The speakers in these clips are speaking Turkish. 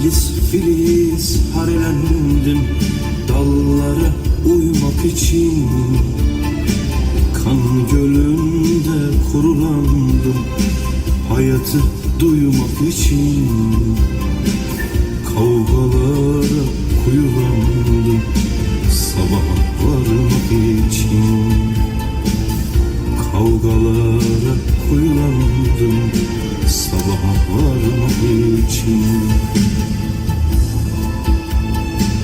Filiz filiz harelendim Dallara uymak için. Kan gölünde kurulandım Hayatı duymak için. Kavgalara kuyulandım Sabaha varmak için. Kavgalara kuyulandım Sabaha varmak için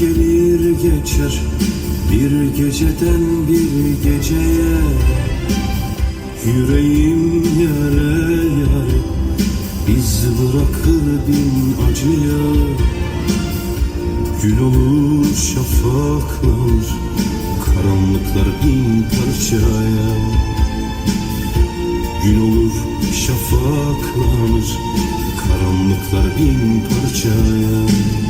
gelir geçer Bir geceden bir geceye. Yüreğim yare yare İz bırakır bin acıya. Gün olur şafaklanır Karanlıklar bin parçaya. Gün olur şafaklanır Karanlıklar bin parçaya